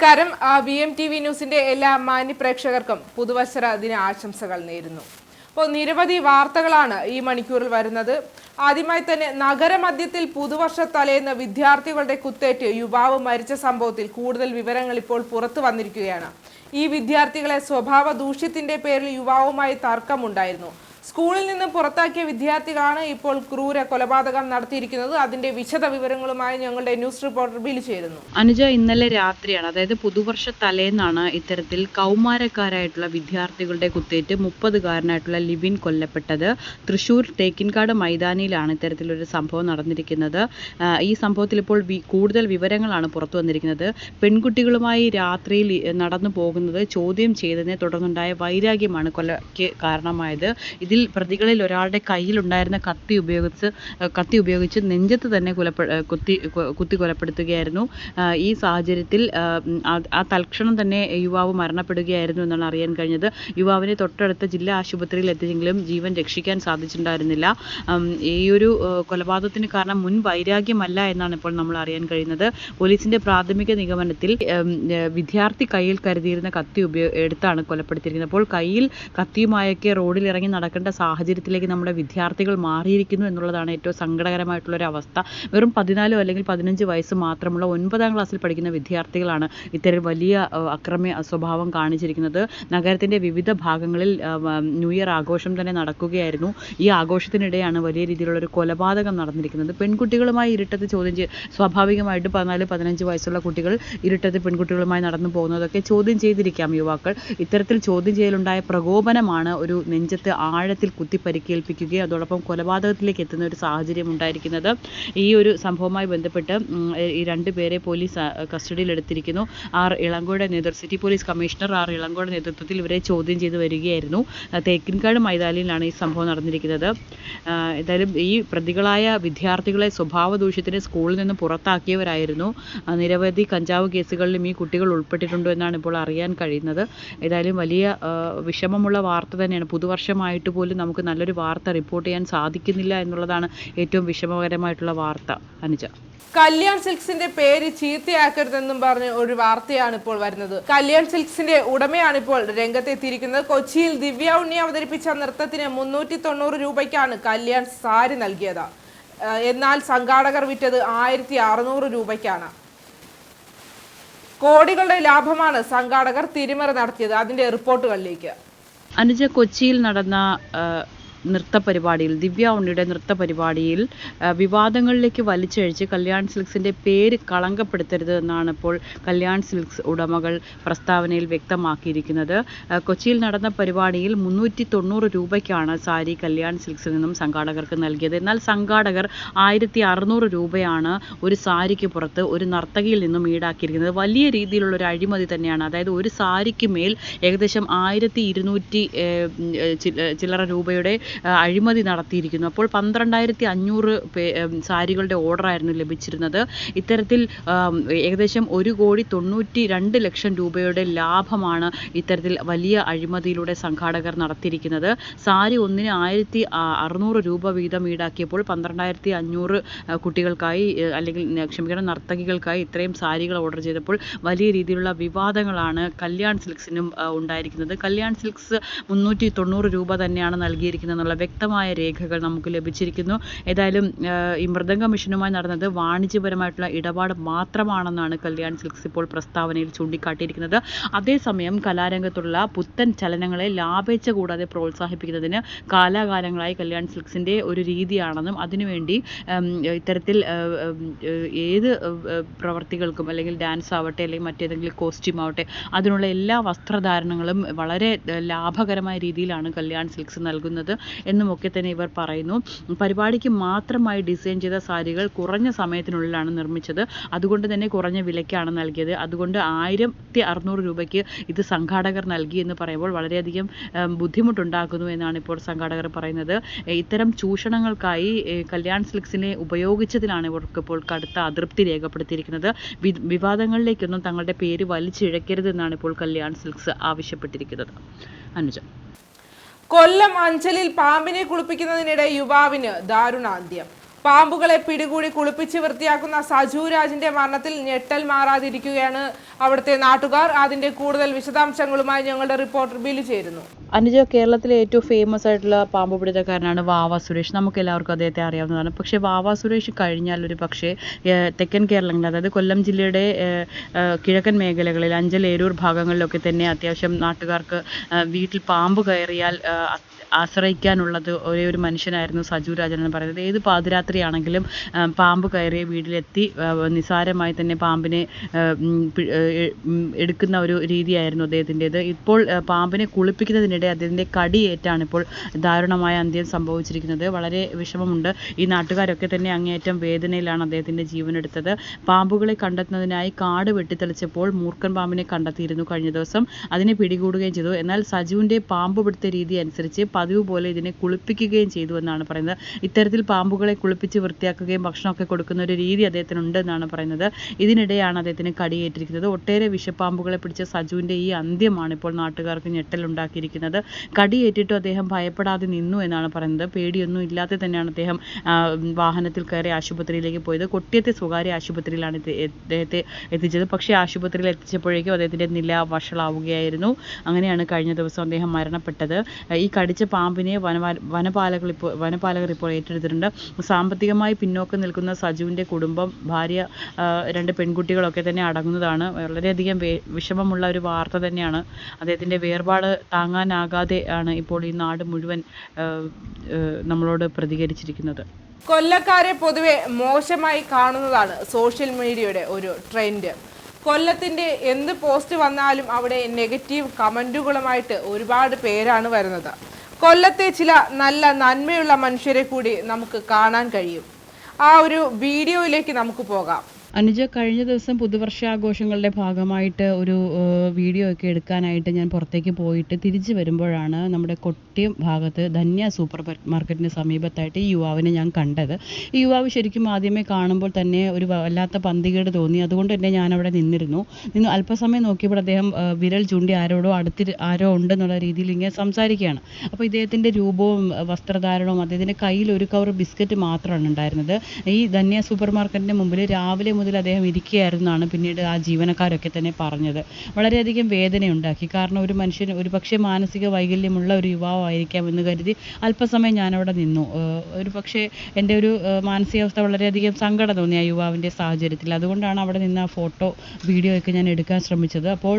നമസ്കാരം. V M T V ന്യൂസിന്റെ എല്ലാ മാന്യ പ്രേക്ഷകർക്കും പുതുവത്സര ദിന ആശംസകൾ നേരുന്നു. അപ്പോൾ നിരവധി വാർത്തകളാണ് ഈ മണിക്കൂറിൽ വരുന്നത്. ആദ്യമായി തന്നെ നഗരമധ്യത്തിൽ പുതുവർഷ തലേന്ന് വിദ്യാർത്ഥികളുടെ കുത്തേറ്റ് യുവാവ് മരിച്ച സംഭവത്തിൽ കൂടുതൽ വിവരങ്ങൾ ഇപ്പോൾ പുറത്തു വന്നിരിക്കുകയാണ്. ഈ വിദ്യാർത്ഥികളെ സ്വഭാവ ദൂഷ്യത്തിന്റെ പേരിൽ യുവാവുമായി തർക്കമുണ്ടായിരുന്നു. സ്കൂളിൽ നിന്ന് പുറത്താക്കിയ വിദ്യാർത്ഥികളാണ് ഇപ്പോൾ ക്രൂര കൊലപാതകം നടത്തിയിരിക്കുന്നത്. അതിന്റെ വിശദ വിവരങ്ങളുമായി ഞങ്ങളുടെ ന്യൂസ് റിപ്പോർട്ടർ ബിലി ചേരുന്നു. അനുജ ഇന്നലെ രാത്രിയാണ് അതായത് പുതുവർഷ തലേന്നാണ് ഇത്തരത്തിൽ കൗമാരക്കാരായിട്ടുള്ള വിദ്യാർത്ഥികളുടെ കുത്തേറ്റ് മുപ്പതുകാരനായിട്ടുള്ള ലിവിൻ കൊല്ലപ്പെട്ടത്. തൃശൂർ തേക്കിൻകാട് മൈതാനിയിലാണ് ഇത്തരത്തിലൊരു സംഭവം നടന്നിരിക്കുന്നത്. ഈ സംഭവത്തിൽ ഇപ്പോൾ കൂടുതൽ വിവരങ്ങളാണ് പുറത്തു വന്നിരിക്കുന്നത്. പെൺകുട്ടികളുമായി രാത്രിയിൽ നടന്നു പോകുന്നത് ചോദ്യം ചെയ്തതിനെ തുടർന്നുണ്ടായ വൈരാഗ്യമാണ് കൊലയ്ക്ക് കാരണമായത്. ഇതിൽ പ്രതികളിൽ ഒരാളുടെ കയ്യിലുണ്ടായിരുന്ന കത്തി ഉപയോഗിച്ച് കത്തി ഉപയോഗിച്ച് നെഞ്ചത്ത് തന്നെ കൊലപ്പെ കുത്തി കുത്തി കൊലപ്പെടുത്തുകയായിരുന്നു. ഈ സാഹചര്യത്തിൽ ആ, തൽക്ഷണം തന്നെ യുവാവ് മരണപ്പെടുകയായിരുന്നു എന്നാണ് അറിയാൻ കഴിഞ്ഞത്. യുവാവിനെ തൊട്ടടുത്ത ജില്ലാ ആശുപത്രിയിൽ എത്തിയെങ്കിലും ജീവൻ രക്ഷിക്കാൻ സാധിച്ചിട്ടുണ്ടായിരുന്നില്ല. ഈ ഒരു കൊലപാതകത്തിന് കാരണം മുൻ വൈരാഗ്യമല്ല എന്നാണ് ഇപ്പോൾ നമ്മൾ അറിയാൻ കഴിയുന്നത്. പോലീസിന്റെ പ്രാഥമിക നിഗമനത്തിൽ വിദ്യാർത്ഥി കയ്യിൽ കരുതിയിരുന്ന കത്തി ഉപയോഗ എടുത്താണ് കൊലപ്പെടുത്തിയിരിക്കുന്നത്. അപ്പോൾ കയ്യിൽ കത്തിയുമായൊക്കെ റോഡിൽ ഇറങ്ങി നടക്കേണ്ട സാഹചര്യത്തിലേക്ക് നമ്മുടെ വിദ്യാർത്ഥികൾ മാറിയിരിക്കുന്നു എന്നുള്ളതാണ് ഏറ്റവും സങ്കടകരമായിട്ടുള്ള ഒരു അവസ്ഥ. വെറും പതിനാലോ അല്ലെങ്കിൽ പതിനഞ്ച് വയസ്സ് മാത്രമുള്ള ഒൻപതാം ക്ലാസ്സിൽ പഠിക്കുന്ന വിദ്യാർത്ഥികളാണ് ഇത്തരം വലിയ അക്രമ സ്വഭാവം കാണിച്ചിരിക്കുന്നത്. നഗരത്തിന്റെ വിവിധ ഭാഗങ്ങളിൽ ന്യൂ ഇയർ ആഘോഷം തന്നെ നടക്കുകയായിരുന്നു. ഈ ആഘോഷത്തിനിടെയാണ് വലിയ രീതിയിലുള്ള ഒരു കൊലപാതകം നടന്നിരിക്കുന്നത്. പെൺകുട്ടികളുമായി ഇരുട്ടത്ത് ചോദ്യം ചെയ്ത് സ്വാഭാവികമായിട്ട് പതിനാല് പതിനഞ്ച് വയസ്സുള്ള കുട്ടികൾ ഇരുട്ടത്ത് പെൺകുട്ടികളുമായി നടന്നു പോകുന്നതൊക്കെ ചോദ്യം ചെയ്തിരിക്കാം യുവാക്കൾ. ഇത്തരത്തിൽ ചോദ്യം ചെയ്യലുണ്ടായ പ്രകോപനമാണ് ഒരു നെഞ്ചത്ത് ആഴത്തിൽ കുത്തി പരിക്കേൽപ്പിക്കുകയും അതോടൊപ്പം കൊലപാതകത്തിലേക്ക് എത്തുന്ന ഒരു സാഹചര്യം ഉണ്ടായിരിക്കുന്നത് ഈ ഒരു സംഭവവുമായി ബന്ധപ്പെട്ട് ഈ രണ്ട് പേരെ പോലീസ് കസ്റ്റഡിയിലെടുത്തിരിക്കുന്നു. ആർ ഇളങ്കോയുടെ നേതൃത്വം സിറ്റി പോലീസ് കമ്മീഷണർ ആർ ഇളങ്കോയുടെ നേതൃത്വത്തിൽ ഇവരെ ചോദ്യം ചെയ്ത് വരികയായിരുന്നു. തേക്കിൻകാട് മൈതാനിയിലാണ് ഈ സംഭവം നടന്നിരിക്കുന്നത്. എന്തായാലും ഈ പ്രതികളായ വിദ്യാർത്ഥികളെ സ്വഭാവ ദൂഷ്യത്തിന് സ്കൂളിൽ നിന്ന് പുറത്താക്കിയവരായിരുന്നു. നിരവധി കഞ്ചാവ് കേസുകളിലും ഈ കുട്ടികൾ ഉൾപ്പെട്ടിട്ടുണ്ടോ എന്നാണ് ഇപ്പോൾ അറിയാൻ കഴിയുന്നത്. ഏതായാലും വലിയ വിഷമമുള്ള വാർത്ത തന്നെയാണ്. പുതുവർഷമായിട്ട് പോലും നമുക്ക് നല്ലൊരു വാർത്ത റിപ്പോർട്ട് ചെയ്യാൻ സാധിക്കുന്നില്ല എന്നുള്ളതാണ് ഏറ്റവും വിഷമകരമായിട്ടുള്ള വാർത്ത അനുജ. കല്യാൺ സിൽക്സിന്റെ പേര് ചീത്തയാക്കരുതെന്നും പറഞ്ഞ് ഒരു വാർത്തയാണ് ഇപ്പോൾ വരുന്നത്. കല്യാൺ സിൽക്സിന്റെ ഉടമയാണ് ഇപ്പോൾ രംഗത്തെത്തിയിരിക്കുന്നത്. കൊച്ചിയിൽ ദിവ്യ ഉണ്ണി അവതരിപ്പിച്ച നൃത്തത്തിന് മുന്നൂറ്റി തൊണ്ണൂറ് രൂപയ്ക്കാണ് കല്യാൺ സാരി നൽകിയത്. എന്നാൽ സംഘാടകർ വിറ്റത് ആയിരത്തി അറുന്നൂറ് രൂപയ്ക്കാണ്. കോടികളുടെ ലാഭമാണ് സംഘാടകർ തിരിമറി നടത്തിയത്. അതിന്റെ റിപ്പോർട്ടുകളിലേക്ക്. അനുജ കൊച്ചിയിൽ നടന്ന നൃത്ത പരിപാടിയിൽ ദിവ്യ ഉണ്ണിയുടെ നൃത്ത പരിപാടിയിൽ വിവാദങ്ങളിലേക്ക് വലിച്ചഴിച്ച് കല്യാൺ സിൽക്സിന്റെ പേര് കളങ്കപ്പെടുത്തരുത് എന്നാണ് ഇപ്പോൾ കല്യാൺ സിൽക്സ് ഉടമകൾ പ്രസ്താവനയിൽ വ്യക്തമാക്കിയിരിക്കുന്നത്. കൊച്ചിയിൽ നടന്ന പരിപാടിയിൽ മുന്നൂറ്റി തൊണ്ണൂറ് രൂപയ്ക്കാണ് സാരി കല്യാൺ സിൽക്സിൽ നിന്നും സംഘാടകർക്ക് നൽകിയത്. എന്നാൽ സംഘാടകർ ആയിരത്തി അറുന്നൂറ് രൂപയാണ് ഒരു സാരിക്ക് പുറത്ത് ഒരു നർത്തകിയിൽ നിന്നും ഈടാക്കിയിരിക്കുന്നത്. വലിയ രീതിയിലുള്ള ഒരു അഴിമതി തന്നെയാണ്. അതായത് ഒരു സാരിക്ക് മേൽ ഏകദേശം ആയിരത്തി ഇരുന്നൂറ്റി ചില്ലറ രൂപയുടെ അഴിമതി നടത്തിയിരിക്കുന്നു. അപ്പോൾ പന്ത്രണ്ടായിരത്തി അഞ്ഞൂറ് സാരികളുടെ ഓർഡറായിരുന്നു ലഭിച്ചിരുന്നത്. ഇത്തരത്തിൽ ഏകദേശം ഒരു കോടി തൊണ്ണൂറ്റി രണ്ട് ലക്ഷം രൂപയുടെ ലാഭമാണ് ഇത്തരത്തിൽ വലിയ അഴിമതിയിലൂടെ സംഘാടകർ നടത്തിയിരിക്കുന്നത്. സാരി ഒന്നിന് ആയിരത്തി അറുന്നൂറ് രൂപ വീതം ഈടാക്കിയപ്പോൾ പന്ത്രണ്ടായിരത്തി അഞ്ഞൂറ് കുട്ടികൾക്കായി അല്ലെങ്കിൽ ക്ഷമിക്കണം നർത്തകികൾക്കായി ഇത്രയും സാരികൾ ഓർഡർ ചെയ്തപ്പോൾ വലിയ രീതിയിലുള്ള വിവാദങ്ങളാണ് കല്യാൺ സിൽക്സിനും ഉണ്ടായിരിക്കുന്നത്. കല്യാൺ സിൽക്സ് മുന്നൂറ്റി തൊണ്ണൂറ് രൂപ തന്നെയാണ് നൽകിയിരിക്കുന്നത്. എന്നുള്ള വ്യക്തമായ രേഖകൾ നമുക്ക് ലഭിച്ചിരിക്കുന്നു. ഏതായാലും ഈ മൃദംഗ മിഷനുമായി നടന്നത് വാണിജ്യപരമായിട്ടുള്ള ഇടപാട് മാത്രമാണെന്നാണ് കല്യാൺ സിൽക്സ് ഇപ്പോൾ പ്രസ്താവനയിൽ ചൂണ്ടിക്കാട്ടിയിരിക്കുന്നത്. അതേസമയം കലാരംഗത്തുള്ള പുത്തൻ ചലനങ്ങളെ ലാഭേച്ഛ കൂടാതെ പ്രോത്സാഹിപ്പിക്കുന്നതിന് കാലാകാലങ്ങളായി കല്യാൺ സിൽക്സിന്റെ ഒരു രീതിയാണെന്നും അതിനുവേണ്ടി ഇത്തരത്തിൽ ഏത് പ്രവർത്തികൾക്കും അല്ലെങ്കിൽ ഡാൻസ് ആവട്ടെ അല്ലെങ്കിൽ മറ്റേതെങ്കിലും കോസ്റ്റ്യൂം ആവട്ടെ അതിനുള്ള എല്ലാ വസ്ത്രധാരണങ്ങളും വളരെ ലാഭകരമായ രീതിയിലാണ് കല്യാൺ സിൽക്സ് നൽകുന്നത്. എന്നുമൊക്കെ തന്നെ ഇവർ പറയുന്നു. പരിപാടിക്ക് മാത്രമായി ഡിസൈൻ ചെയ്ത സാരികൾ കുറഞ്ഞ സമയത്തിനുള്ളിലാണ് നിർമ്മിച്ചത്. അതുകൊണ്ട് തന്നെ കുറഞ്ഞ വിലയ്ക്കാണ് നൽകിയത്. അതുകൊണ്ട് ആയിരത്തി അറുന്നൂറ് രൂപയ്ക്ക് ഇത് സംഘാടകർ നൽകി എന്ന് പറയുമ്പോൾ വളരെയധികം ബുദ്ധിമുട്ടുണ്ടാക്കുന്നു എന്നാണ് ഇപ്പോൾ സംഘാടകർ പറയുന്നത്. ഇത്തരം ചൂഷണങ്ങൾക്കായി കല്യാൺ സിൽക്സിനെ ഉപയോഗിച്ചതിലാണ് ഇവർക്ക് ഇപ്പോൾ കടുത്ത അതൃപ്തി രേഖപ്പെടുത്തിയിരിക്കുന്നത്. വിവാദങ്ങളിലേക്കൊന്നും തങ്ങളുടെ പേര് വലിച്ചിഴക്കരുതെന്നാണ് ഇപ്പോൾ കല്യാൺ സിൽക്സ് ആവശ്യപ്പെട്ടിരിക്കുന്നത്. അനുജ. കൊല്ലം അഞ്ചലിൽ പാമ്പിനെ കുളിപ്പിക്കുന്നതിനിടെ യുവാവിന് ദാരുണാന്ത്യം. പാമ്പുകളെ പിടികൂടി കുളിപ്പിച്ച് വൃത്തിയാക്കുന്ന സജു രാജിന്റെ മരണത്തിൽ ഞെട്ടൽ മാറാതിരിക്കുകയാണ് അവിടുത്തെ നാട്ടുകാർ. അതിന്റെ കൂടുതൽ വിശദാംശങ്ങളുമായി ഞങ്ങളുടെ റിപ്പോർട്ടർ ബിലു ചേരുന്നു. അനുജ കേരളത്തിലെ ഏറ്റവും ഫേമസ് ആയിട്ടുള്ള പാമ്പ് പിടുത്തക്കാരനാണ് വാവ സുരേഷ്. നമുക്ക് എല്ലാവർക്കും അദ്ദേഹത്തെ അറിയാവുന്നതാണ്. പക്ഷേ വാവ സുരേഷ് കഴിഞ്ഞാൽ ഒരു പക്ഷേ തെക്കൻ കേരളങ്ങളിൽ അതായത് കൊല്ലം ജില്ലയുടെ കിഴക്കൻ മേഖലകളിൽ അഞ്ചൽ ഏരൂർ ഭാഗങ്ങളിലൊക്കെ തന്നെ അത്യാവശ്യം നാട്ടുകാർക്ക് വീട്ടിൽ പാമ്പ് കയറിയാൽ ആശ്രയിക്കാനുള്ളത് ഒരേ ഒരു മനുഷ്യനായിരുന്നു സജു രാജൻ എന്ന് പറയുന്നത്. ഏത് പാതിരാത്രിയാണെങ്കിലും പാമ്പ് കയറിയ വീട്ടിലെത്തി നിസ്സാരമായി തന്നെ പാമ്പിനെ എടുക്കുന്ന ഒരു രീതിയായിരുന്നു അദ്ദേഹത്തിന്റെത്. ഇപ്പോൾ പാമ്പിനെ കുളിപ്പിക്കുന്നതിനിടെ അദ്ദേഹത്തിന്റെ കടിയേറ്റാണ് ഇപ്പോൾ ദാരുണമായ അന്ത്യം സംഭവിച്ചിരിക്കുന്നത്. വളരെ വിഷമമുണ്ട്. ഈ നാട്ടുകാരൊക്കെ തന്നെ അങ്ങേയറ്റം വേദനയിലാണ് അദ്ദേഹത്തിന്റെ ജീവനെടുത്തത്. പാമ്പുകളെ കണ്ടെത്തുന്നതിനായി കാട് വെട്ടിത്തെളിച്ചപ്പോൾ മൂർഖൻ പാമ്പിനെ കണ്ടെത്തിയിരുന്നു കഴിഞ്ഞ ദിവസം. അതിനെ പിടികൂടുകയും ചെയ്തു. എന്നാൽ സജുവിന്റെ പാമ്പ് പിടുത്ത രീതി അനുസരിച്ച് പതിവ് പോലെ ഇതിനെ കുളിപ്പിക്കുകയും ചെയ്തു എന്നാണ് പറയുന്നത്. ഇത്തരത്തിൽ പാമ്പുകളെ കുളിപ്പിച്ച് വൃത്തിയാക്കുകയും ഭക്ഷണമൊക്കെ കൊടുക്കുന്ന ഒരു രീതി അദ്ദേഹത്തിന് എന്നാണ് പറയുന്നത്. ഇതിനിടെയാണ് അദ്ദേഹത്തിന് കടിയേറ്റിരിക്കുന്നത്. ഒട്ടേറെ വിഷപ്പാമ്പുകളെ പിടിച്ച സജുവിന്റെ ഈ അന്ത്യമാണ് ഇപ്പോൾ നാട്ടുകാർക്ക് ഞെട്ടലുണ്ടാക്കിയിരിക്കുന്നത് കടിയേറ്റിട്ടും അദ്ദേഹം ഭയപ്പെടാതെ നിന്നു എന്നാണ് പറയുന്നത്. പേടിയൊന്നും ഇല്ലാതെ തന്നെയാണ് അദ്ദേഹം വാഹനത്തിൽ കയറി ആശുപത്രിയിലേക്ക് പോയത്. കൊട്ടിയത്തെ സ്വകാര്യ ആശുപത്രിയിലാണ് അദ്ദേഹത്തെ എത്തിച്ചത്. പക്ഷേ ആശുപത്രിയിൽ എത്തിച്ചപ്പോഴേക്കും അദ്ദേഹത്തിന്റെ നില വഷളാവുകയായിരുന്നു. അങ്ങനെയാണ് കഴിഞ്ഞ ദിവസം അദ്ദേഹം മരണപ്പെട്ടത്. ഈ കടിച്ച പാമ്പിനെ വനപാല വനപാലകർ ഇപ്പോൾ വനപാലകർ ഇപ്പോൾ ഏറ്റെടുത്തിട്ടുണ്ട്. സാമ്പത്തികമായി പിന്നോക്കം നിൽക്കുന്ന സജുവിന്റെ കുടുംബം ഭാര്യ രണ്ട് പെൺകുട്ടികളൊക്കെ തന്നെ അടങ്ങുന്നതാണ്. വളരെയധികം വേ വിഷമമുള്ള ഒരു വാർത്ത തന്നെയാണ്. അദ്ദേഹത്തിന്റെ വേർപാട് താങ്ങാനാകാതെ ആണ് ഇപ്പോൾ ഈ നാട് മുഴുവൻ നമ്മളോട് പ്രതികരിച്ചിരിക്കുന്നത്. കൊല്ലക്കാരെ പൊതുവെ മോശമായി കാണുന്നതാണ് സോഷ്യൽ മീഡിയയുടെ ഒരു ട്രെൻഡ്. കൊല്ലത്തിന്റെ എന്ത് പോസ്റ്റ് വന്നാലും അവിടെ നെഗറ്റീവ് കമന്റുകളുമായിട്ട് ഒരുപാട് പേരാണ് വരുന്നത്. കൊല്ലത്തെ ചില നല്ല നന്മയുള്ള മനുഷ്യരെ കൂടി നമുക്ക് കാണാൻ കഴിയും. ആ ഒരു വീഡിയോയിലേക്ക് നമുക്ക് പോകാം. അനുജ കഴിഞ്ഞ ദിവസം പുതുവർഷാഘോഷങ്ങളുടെ ഭാഗമായിട്ട് ഒരു വീഡിയോ ഒക്കെ എടുക്കാനായിട്ട് ഞാൻ പുറത്തേക്ക് പോയിട്ട് തിരിച്ചു വരുമ്പോഴാണ് നമ്മുടെ കൊട്ടിയം ഭാഗത്ത് ധന്യ സൂപ്പർ മാർക്കറ്റിന് സമീപത്തായിട്ട് ഈ യുവാവിനെ ഞാൻ കണ്ടത്. ഈ യുവാവ് ശരിക്കും ആദ്യമേ കാണുമ്പോൾ തന്നെ ഒരു വല്ലാത്ത പന്തികേട് തോന്നി. അതുകൊണ്ട് തന്നെ ഞാൻ അവിടെ നിന്നിരുന്നു. നിന്ന് അല്പസമയം നോക്കിയപ്പോൾ അദ്ദേഹം വിരൽ ചൂണ്ടി ആരോടോ അടുത്തി ആരോ ഉണ്ടെന്നുള്ള രീതിയിൽ ഇങ്ങനെ സംസാരിക്കുകയാണ്. അപ്പോൾ ഇദ്ദേഹത്തിന്റെ രൂപവും വസ്ത്രധാരണവും അദ്ദേഹത്തിന്റെ കയ്യിൽ ഒരു കവർ ബിസ്ക്കറ്റ് മാത്രമാണ് ഉണ്ടായിരുന്നത്. ഈ ധന്യ സൂപ്പർ മാർക്കറ്റിന്റെ മുമ്പിൽ രാവിലെ മുതൽ അദ്ദേഹം ഇരിക്കുകയായിരുന്നാണ് പിന്നീട് ആ ജീവനക്കാരൊക്കെ തന്നെ പറഞ്ഞത്. വളരെയധികം വേദനയുണ്ടാക്കി. കാരണം ഒരു മനുഷ്യൻ ഒരു പക്ഷേ മാനസിക വൈകല്യമുള്ള ഒരു യുവാവായിരിക്കാം എന്ന് കരുതി അല്പസമയം ഞാനവിടെ നിന്നു. ഒരു പക്ഷേ എന്റെ ഒരു മാനസികാവസ്ഥ വളരെയധികം സങ്കടം തോന്നി ആ യുവാവിന്റെ സാഹചര്യത്തിൽ. അതുകൊണ്ടാണ് അവിടെ നിന്ന് ആ ഫോട്ടോ വീഡിയോ ഒക്കെ ഞാൻ എടുക്കാൻ ശ്രമിച്ചത്. അപ്പോൾ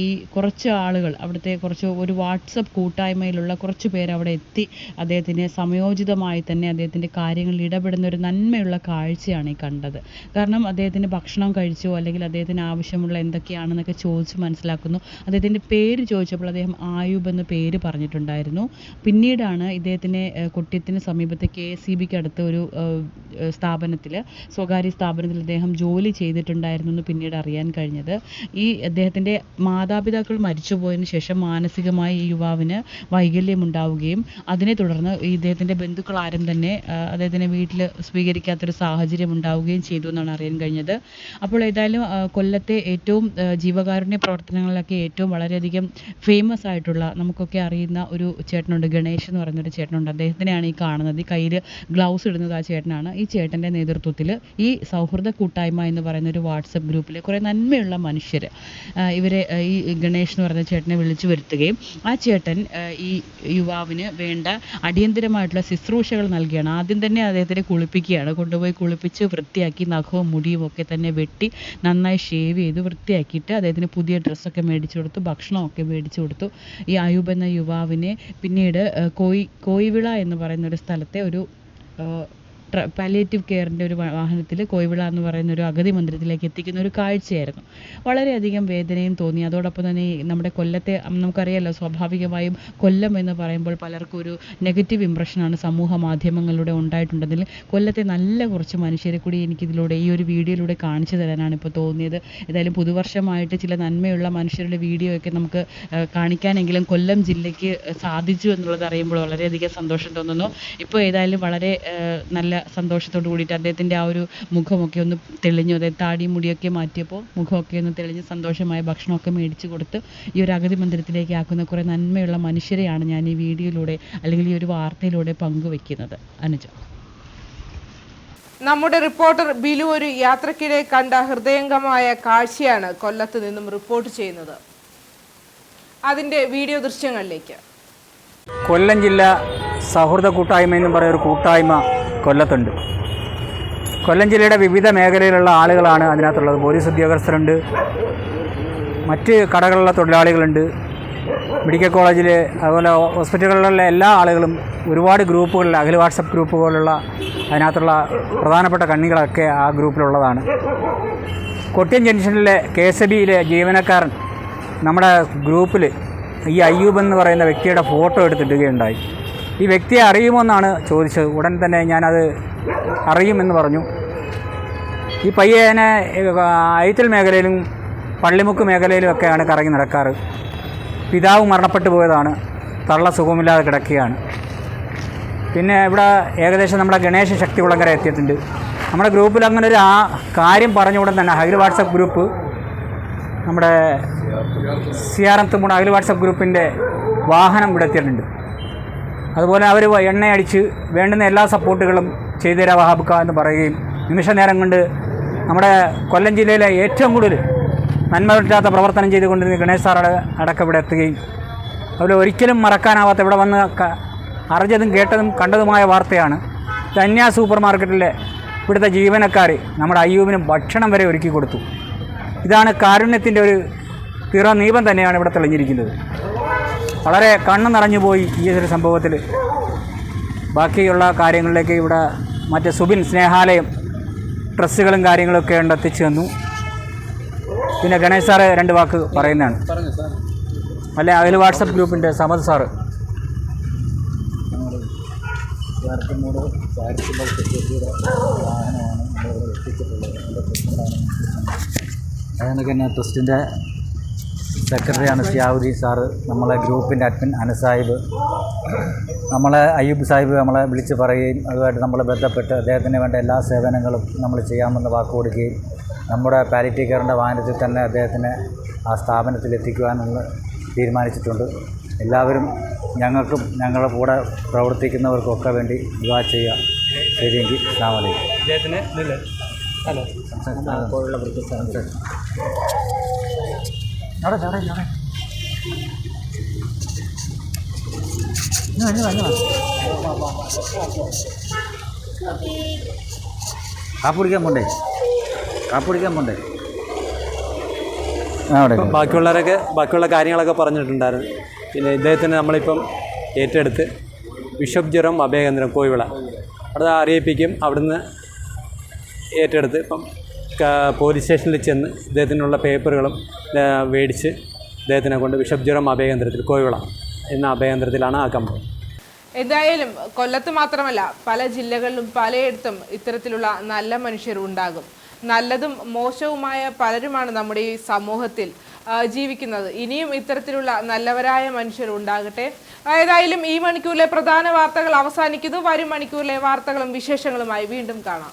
ഈ കുറച്ച് ആളുകൾ അവിടുത്തെ കുറച്ച് ഒരു വാട്സപ്പ് കൂട്ടായ്മയിലുള്ള കുറച്ച് പേർ അവിടെ എത്തി. അദ്ദേഹത്തിന് സമയോചിതമായി തന്നെ അദ്ദേഹത്തിന്റെ കാര്യങ്ങളിൽ ഇടപെടുന്ന ഒരു നന്മയുള്ള കാഴ്ചയാണ് ഈ കണ്ടത്. കാരണം അദ്ദേഹത്തിന് ഭക്ഷണം കഴിച്ചോ അല്ലെങ്കിൽ അദ്ദേഹത്തിന് ആവശ്യമുള്ള എന്തൊക്കെയാണെന്നൊക്കെ ചോദിച്ച് മനസ്സിലാക്കുന്നു. അദ്ദേഹത്തിന്റെ പേര് ചോദിച്ചപ്പോൾ അദ്ദേഹം ആയുബ് എന്ന പേര് പറഞ്ഞിട്ടുണ്ടായിരുന്നു. പിന്നീടാണ് ഇദ്ദേഹത്തിനെ കൊട്ടിയത്തിന് സമീപത്തെ കെ എസ് ഇ ബിക്ക് അടുത്ത ഒരു സ്ഥാപനത്തിൽ സ്വകാര്യ സ്ഥാപനത്തിൽ അദ്ദേഹം ജോലി ചെയ്തിട്ടുണ്ടായിരുന്നു എന്ന് പിന്നീട് അറിയാൻ കഴിഞ്ഞത്. ഈ അദ്ദേഹത്തിന്റെ മാതാപിതാക്കൾ മരിച്ചുപോയതിനു ശേഷം മാനസികമായി ഈ യുവാവിന് വൈകല്യം ഉണ്ടാവുകയും അതിനെ തുടർന്ന് ഇദ്ദേഹത്തിന്റെ ബന്ധുക്കൾ ആരും തന്നെ അദ്ദേഹത്തിനെ വീട്ടിൽ സ്വീകരിക്കാത്തൊരു സാഹചര്യം ഉണ്ടാവുകയും ചെയ്തു എന്നാണ് അറിയാൻ കഴിഞ്ഞത്. അപ്പോൾ ഏതായാലും കൊല്ലത്തെ ഏറ്റവും ജീവകാരുണ്യ പ്രവർത്തനങ്ങളിലൊക്കെ ഏറ്റവും വളരെയധികം ഫേമസ് ആയിട്ടുള്ള നമുക്കൊക്കെ അറിയുന്ന ഒരു ചേട്ടനുണ്ട് ഗണേഷ് എന്ന് പറയുന്നൊരു ചേട്ടനുണ്ട്. അദ്ദേഹത്തിനെയാണ് ഈ കാണുന്നത്. ഈ കയ്യിൽ ഗ്ലൗസ് ഇടുന്നത് ആ ചേട്ടനാണ്. ഈ ചേട്ടന്റെ നേതൃത്വത്തിൽ ഈ സൗഹൃദ കൂട്ടായ്മ എന്ന് പറയുന്ന ഒരു വാട്സപ്പ് ഗ്രൂപ്പിൽ കുറേ നന്മയുള്ള മനുഷ്യർ ഇവരെ ഈ ഗണേഷ് എന്ന് പറയുന്ന ചേട്ടനെ വിളിച്ചു വരുത്തുകയും ആ ചേട്ടൻ ഈ യുവാവിന് വേണ്ട അടിയന്തരമായിട്ടുള്ള ശുശ്രൂഷകൾ നൽകുകയാണ് ആദ്യം തന്നെ അദ്ദേഹത്തിനെ കുളിപ്പിക്കുകയാണ്. കൊണ്ടുപോയി കുളിപ്പിച്ച് വൃത്തിയാക്കി നഖവും മുടിയും ഒക്കെ തന്നെ വെട്ടി നന്നായി ഷേവ് ചെയ്ത് വൃത്തിയാക്കിയിട്ട് അദ്ദേഹത്തിന് പുതിയ ഡ്രസ്സൊക്കെ മേടിച്ചു കൊടുത്തു ഭക്ഷണമൊക്കെ മേടിച്ചു കൊടുത്തു. ഈ അയൂബ് എന്ന യുവാവിനെ പിന്നീട് കോയി കോയിവിള എന്ന് പറയുന്ന ഒരു സ്ഥലത്തെ ഒരു ആ, പാലിയേറ്റീവ് കെയറിന്റെ ഒരു വാഹനത്തിൽ കോയിവിള എന്ന് പറയുന്ന ഒരു അഗതി മന്ദിരത്തിലേക്ക് എത്തിക്കുന്ന ഒരു കാഴ്ചയായിരുന്നു. വളരെയധികം വേദനയും തോന്നി. അതോടൊപ്പം തന്നെ നമ്മുടെ കൊല്ലത്തെ നമുക്കറിയാലോ സ്വാഭാവികമായും കൊല്ലം എന്ന് പറയുമ്പോൾ പലർക്കും ഒരു നെഗറ്റീവ് ഇമ്പ്രഷനാണ് സമൂഹ മാധ്യമങ്ങളിലൂടെ ഉണ്ടായിട്ടുണ്ടെങ്കിൽ കൊല്ലത്തെ നല്ല കുറച്ച് മനുഷ്യരെ കൂടി എനിക്കിതിലൂടെ ഈ ഒരു വീഡിയോയിലൂടെ കാണിച്ചു തരാനാണ് ഇപ്പോൾ തോന്നിയത്. ഏതായാലും പുതുവർഷമായിട്ട് ചില നന്മയുള്ള മനുഷ്യരുടെ വീഡിയോ ഒക്കെ നമുക്ക് കാണിക്കാനെങ്കിലും കൊല്ലം ജില്ലയ്ക്ക് സാധിച്ചു എന്നുള്ളത് അറിയുമ്പോൾ വളരെയധികം സന്തോഷം തോന്നുന്നു. ഇപ്പോൾ ഏതായാലും വളരെ ആ, സന്തോഷത്തോട് കൂടിയിട്ട് അദ്ദേഹത്തിന്റെ ആ ഒരു മുഖമൊക്കെ ഒന്ന് തെളിഞ്ഞു അതായത് താടിയും മുടിയൊക്കെ മാറ്റിയപ്പോൾ മുഖമൊക്കെ ഒന്ന് തെളിഞ്ഞ് സന്തോഷമായ ഭക്ഷണമൊക്കെ മേടിച്ച് കൊടുത്ത് ഈ ഒരു അഗതി മന്ദിരത്തിലേക്ക് ആക്കുന്ന കുറേ നന്മയുള്ള മനുഷ്യരെയാണ് ഞാൻ ഈ വീഡിയോയിലൂടെ അല്ലെങ്കിൽ ഈ ഒരു വാർത്തയിലൂടെ പങ്കുവെക്കുന്നത്. അനുജ. നമ്മുടെ റിപ്പോർട്ടർ ബിലു ഒരു യാത്രക്കിടെ കണ്ട ഹൃദയംഗമായ കാഴ്ചയാണ് കൊല്ലത്ത് നിന്നും റിപ്പോർട്ട് ചെയ്യുന്നത്. അതിന്റെ വീഡിയോ ദൃശ്യങ്ങളിലേക്ക്. കൊല്ലം ജില്ല സൗഹൃദ കൂട്ടായ്മ എന്നും പറയുന്ന ഒരു കൂട്ടായ്മ കൊല്ലത്തുണ്ട്. കൊല്ലം ജില്ലയുടെ വിവിധ മേഖലയിലുള്ള ആളുകളാണ് അതിനകത്തുള്ളത്. പോലീസ് ഉദ്യോഗസ്ഥരുണ്ട്. മറ്റ് കടകളിലുള്ള തൊഴിലാളികളുണ്ട്. മെഡിക്കൽ കോളേജിൽ അതുപോലെ ഹോസ്പിറ്റലുകളിലുള്ള എല്ലാ ആളുകളും ഒരുപാട് ഗ്രൂപ്പുകളിൽ അഖില വാട്സപ്പ് ഗ്രൂപ്പ് പോലുള്ള അതിനകത്തുള്ള പ്രധാനപ്പെട്ട കണ്ണികളൊക്കെ ആ ഗ്രൂപ്പിലുള്ളതാണ്. കൊട്ടിയം ജംഗ്ഷനിലെ കെ എസ് ബിയിലെ ജീവനക്കാരൻ നമ്മുടെ ഗ്രൂപ്പിൽ ഈ അയ്യൂബ് എന്ന് പറയുന്ന വ്യക്തിയുടെ ഫോട്ടോ എടുത്തിടുകയുണ്ടായി. ഈ വ്യക്തിയെ അറിയുമോ എന്നാണ് ചോദിച്ചത്. ഉടൻ തന്നെ ഞാനത് അറിയുമെന്ന് പറഞ്ഞു. ഈ പയ്യനെ അയത്തൽ മേഖലയിലും പള്ളിമുക്ക് മേഖലയിലും ഒക്കെയാണ് കറങ്ങി നടക്കാറ്. പിതാവ് മരണപ്പെട്ടു പോയതാണ്. തള്ള സുഖമില്ലാതെ കിടക്കുകയാണ്. പിന്നെ ഇവിടെ ഏകദേശം നമ്മുടെ ഗണേശ ശക്തി ശക്തികുളങ്കര എത്തിയിട്ടുണ്ട്. നമ്മുടെ ഗ്രൂപ്പിൽ അങ്ങനെ ഒരു ആ കാര്യം പറഞ്ഞ ഉടൻ തന്നെ അഖിൽ വാട്സപ്പ് ഗ്രൂപ്പ് നമ്മുടെ സി ആർ എം തുമ്പുണ അഖിൽ വാട്സപ്പ് ഗ്രൂപ്പിന്റെ വാഹനം ഇവിടെ എത്തിയിട്ടുണ്ട്. അതുപോലെ അവർ എണ്ണയടിച്ച് വേണ്ടുന്ന എല്ലാ സപ്പോർട്ടുകളും ചെയ്തു തരാം വഹാബുക്ക എന്ന് പറയുകയും നിമിഷ നേരം കൊണ്ട് നമ്മുടെ കൊല്ലം ജില്ലയിലെ ഏറ്റവും കൂടുതൽ നന്മ പറ്റാത്ത പ്രവർത്തനം ചെയ്തുകൊണ്ടിരുന്ന ഗണേശ് സാറുടെ അടക്കം ഇവിടെ എത്തുകയും അതുപോലെ ഒരിക്കലും മറക്കാനാവാത്ത ഇവിടെ വന്ന് അറിഞ്ഞതും കേട്ടതും കണ്ടതുമായ വാർത്തയാണ്. ധന്യ സൂപ്പർ മാർക്കറ്റിലെ ഇവിടുത്തെ ജീവനക്കാർ നമ്മുടെ അയ്യൂബിന് ഭക്ഷണം വരെ ഒരുക്കി കൊടുത്തു. ഇതാണ് കാരുണ്യത്തിന്റെ ഒരു തിറനീപം തന്നെയാണ് ഇവിടെ തെളിഞ്ഞിരിക്കുന്നത്. വളരെ കണ്ണ് നിറഞ്ഞു പോയി ഈ ഒരു സംഭവത്തിൽ. ബാക്കിയുള്ള കാര്യങ്ങളിലേക്ക് ഇവിടെ മറ്റേ സുബിൻ സ്നേഹാലയം ഡ്രസ്സുകളും കാര്യങ്ങളൊക്കെ ഉണ്ട് എത്തിച്ചു തന്നു. പിന്നെ ഗണേഷ് സാറ് രണ്ട് വാക്ക് പറയുന്നതാണ്. അല്ലെ അതിൽ വാട്സപ്പ് ഗ്രൂപ്പിന്റെ സമത് സാറ്. അതിനൊക്കെ തന്നെ ട്രസ്റ്റിന്റെ സെക്രട്ടറിയാണ് സിയാവുദ്ദീൻ സാറ്. നമ്മളെ ഗ്രൂപ്പിന്റെ അഡ്മിൻ അനസാഹിബ്. നമ്മളെ അയ്യൂബ് സാഹിബ് നമ്മളെ വിളിച്ച് പറയുകയും അതുമായിട്ട് നമ്മളെ ബന്ധപ്പെട്ട് അദ്ദേഹത്തിന് വേണ്ട എല്ലാ സേവനങ്ങളും നമ്മൾ ചെയ്യാമെന്ന് വാക്ക് കൊടുക്കുകയും നമ്മുടെ പാലിറ്റി കെയറിന്റെ വാഹനത്തിൽ തന്നെ അദ്ദേഹത്തിനെ ആ സ്ഥാപനത്തിൽ എത്തിക്കുവാനുള്ള തീരുമാനിച്ചിട്ടുണ്ട്. എല്ലാവരും ഞങ്ങൾക്കും ഞങ്ങളുടെ കൂടെ പ്രവർത്തിക്കുന്നവർക്കൊക്കെ വേണ്ടി ദുവാ ചെയ്യുക. ശരിയെങ്കിൽ അസ്സാം അവിടെ അവിടെ അവിടെ. കാപ്പുടിക്കാൻ പോണ്ടേ? കാപ്പുടിക്കാൻ പോണ്ടേ? അവിടെ ബാക്കിയുള്ളവരൊക്കെ ബാക്കിയുള്ള കാര്യങ്ങളൊക്കെ പറഞ്ഞിട്ടുണ്ടായിരുന്നു. പിന്നെ ഇദ്ദേഹത്തിന് നമ്മളിപ്പം ഏറ്റെടുത്ത് ബിഷപ്പ് ജ്വരം അഭയകേന്ദ്രം കോഴിവിള അവിടെ അറിയിപ്പിക്കും അവിടുന്ന് ഏറ്റെടുത്ത് ഇപ്പം പോലീസ് സ്റ്റേഷനിൽ ചെന്ന് ഇദ്ദേഹത്തിനുള്ള പേപ്പറുകളും മേടിച്ച് ഇദ്ദേഹത്തിനെ കൊണ്ട് ബിഷപ്പ് ജുറം അഭയകേന്ദ്രത്തിൽ കോയിവിള എന്ന അഭയകേന്ദ്രത്തിലാണ് ആ കമ്പം എന്തായാലും കൊല്ലത്ത് മാത്രമല്ല പല ജില്ലകളിലും പലയിടത്തും ഇത്തരത്തിലുള്ള നല്ല മനുഷ്യർ ഉണ്ടാകും. നല്ലതും മോശവുമായ പലരുമാണ് നമ്മുടെ ഈ സമൂഹത്തിൽ ജീവിക്കുന്നത്. ഇനിയും ഇത്തരത്തിലുള്ള നല്ലവരായ മനുഷ്യർ ഉണ്ടാകട്ടെ. ഏതായാലും ഈ മണിക്കൂറിലെ പ്രധാന വാർത്തകൾ അവസാനിക്കുന്നു. വരും മണിക്കൂറിലെ വാർത്തകളും വിശേഷങ്ങളുമായി വീണ്ടും കാണാം.